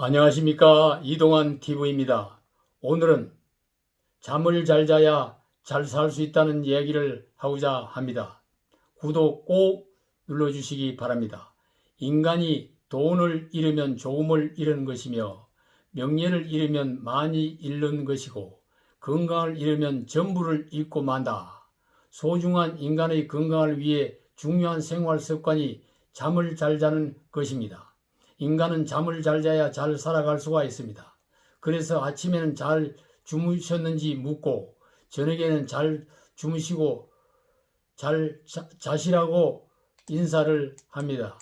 안녕하십니까 이동환 TV입니다. 오늘은 잠을 잘 자야 잘 살 수 있다는 이야기를 하고자 합니다. 구독 꼭 눌러주시기 바랍니다. 인간이 돈을 잃으면 조음을 잃은 것이며 명예를 잃으면 많이 잃는 것이고 건강을 잃으면 전부를 잃고 만다. 소중한 인간의 건강을 위해 중요한 생활 습관이 잠을 잘 자는 것입니다. 인간은 잠을 잘 자야 잘 살아갈 수가 있습니다. 그래서 아침에는 잘 주무셨는지 묻고 저녁에는 잘 주무시고 잘 자, 자시라고 인사를 합니다.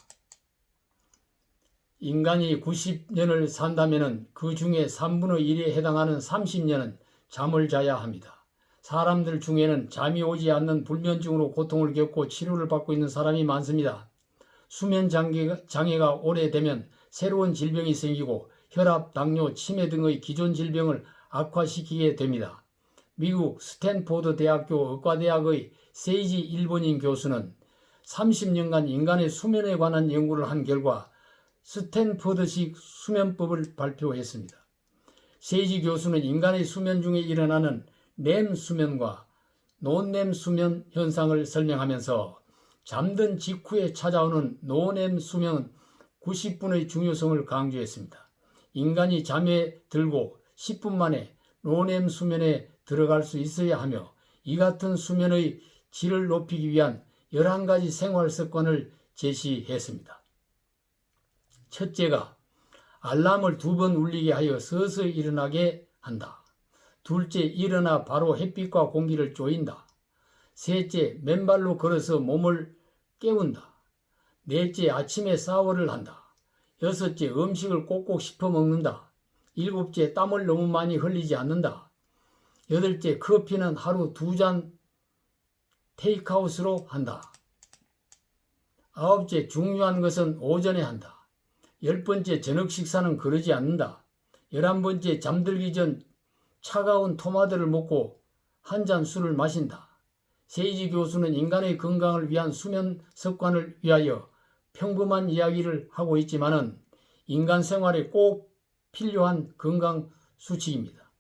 인간이 90년을 산다면 그 중에 3분의 1에 해당하는 30년은 잠을 자야 합니다. 사람들 중에는 잠이 오지 않는 불면증으로 고통을 겪고 치료를 받고 있는 사람이 많습니다. 수면 장애가, 오래되면 새로운 질병이 생기고 혈압, 당뇨, 치매 등의 기존 질병을 악화시키게 됩니다. 미국 스탠포드 대학교 의과대학의 세이지 일본인 교수는 30년간 인간의 수면에 관한 연구를 한 결과 스탠포드식 수면법을 발표했습니다. 세이지 교수는 인간의 수면 중에 일어나는 렘 수면과 논렘 수면 현상을 설명하면서 잠든 직후에 찾아오는 노냄 수면 90분의 중요성을 강조했습니다. 인간이 잠에 들고 10분 만에 노냄 수면에 들어갈 수 있어야 하며 이 같은 수면의 질을 높이기 위한 11가지 생활 습관을 제시했습니다. 첫째가 알람을 두 번 울리게 하여 서서히 일어나게 한다. 둘째, 일어나 바로 햇빛과 공기를 쪼인다. 셋째, 맨발로 걸어서 몸을 깨운다. 넷째, 아침에 샤워를 한다. 여섯째, 음식을 꼭꼭 씹어 먹는다. 일곱째, 땀을 너무 많이 흘리지 않는다. 여덟째, 커피는 하루 두 잔 테이크아웃으로 한다. 아홉째, 중요한 것은 오전에 한다. 열 번째, 저녁 식사는 그러지 않는다. 열한 번째, 잠들기 전 차가운 토마토를 먹고 한 잔 술을 마신다. 세이지 교수는 인간의 건강을 위한 수면 습관을 위하여 평범한 이야기를 하고 있지만은 인간 생활에 꼭 필요한 건강 수칙입니다.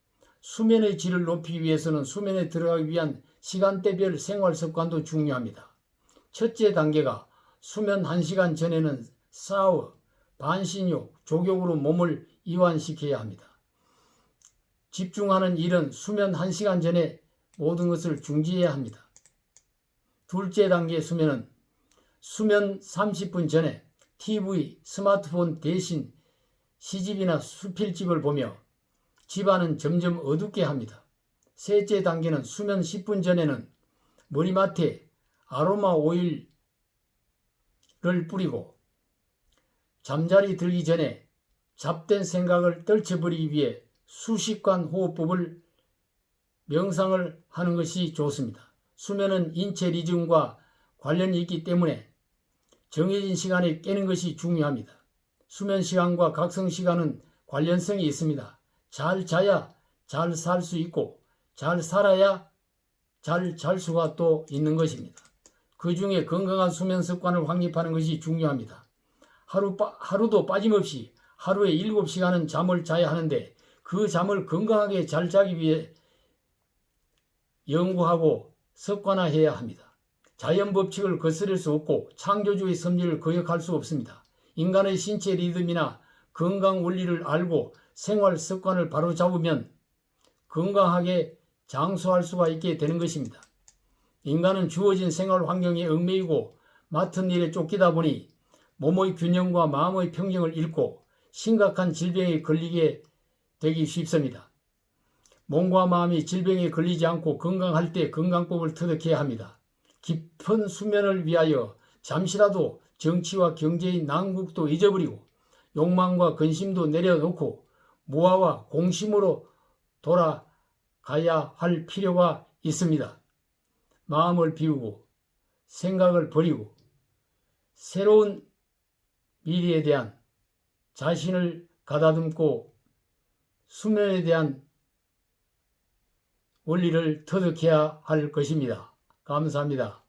수면의 질을 높이기 위해서는 수면에 들어가기 위한 시간대별 생활 습관도 중요합니다. 첫째 단계가 수면 1시간 전에는 샤워, 반신욕, 족욕으로 몸을 이완시켜야 합니다. 집중하는 일은 수면 1시간 전에 모든 것을 중지해야 합니다. 둘째 단계 수면은 수면 30분 전에 TV, 스마트폰 대신 시집이나 수필집을 보며 집안은 점점 어둡게 합니다. 셋째 단계는 수면 10분 전에는 머리맡에 아로마 오일을 뿌리고 잠자리 들기 전에 잡된 생각을 떨쳐버리기 위해 수식관 호흡법을 명상을 하는 것이 좋습니다. 수면은 인체 리듬과 관련이 있기 때문에 정해진 시간에 깨는 것이 중요합니다. 수면 시간과 각성 시간은 관련성이 있습니다. 잘 자야 잘 살 수 있고 잘 살아야 잘 잘 수가 또 있는 것입니다. 그 중에 건강한 수면 습관을 확립하는 것이 중요합니다. 하루, 하루도 빠짐없이 하루에 7시간은 잠을 자야 하는데 그 잠을 건강하게 잘 자기 위해 연구하고 습관화해야 합니다. 자연 법칙을 거스릴 수 없고 창조주의 섭리를 거역할 수 없습니다. 인간의 신체 리듬이나 건강 원리를 알고 생활 습관을 바로잡으면 건강하게 장수할 수가 있게 되는 것입니다. 인간은 주어진 생활 환경에 얽매이고 맡은 일에 쫓기다 보니 몸의 균형과 마음의 평정을 잃고 심각한 질병에 걸리게 되기 쉽습니다. 몸과 마음이 질병에 걸리지 않고 건강할 때 건강법을 터득해야 합니다. 깊은 수면을 위하여 잠시라도 정치와 경제의 난국도 잊어버리고 욕망과 근심도 내려놓고 무아와 공심으로 돌아가야 할 필요가 있습니다. 마음을 비우고 생각을 버리고 새로운 미래에 대한 자신을 가다듬고 수면에 대한 원리를 터득해야 할 것입니다. 감사합니다.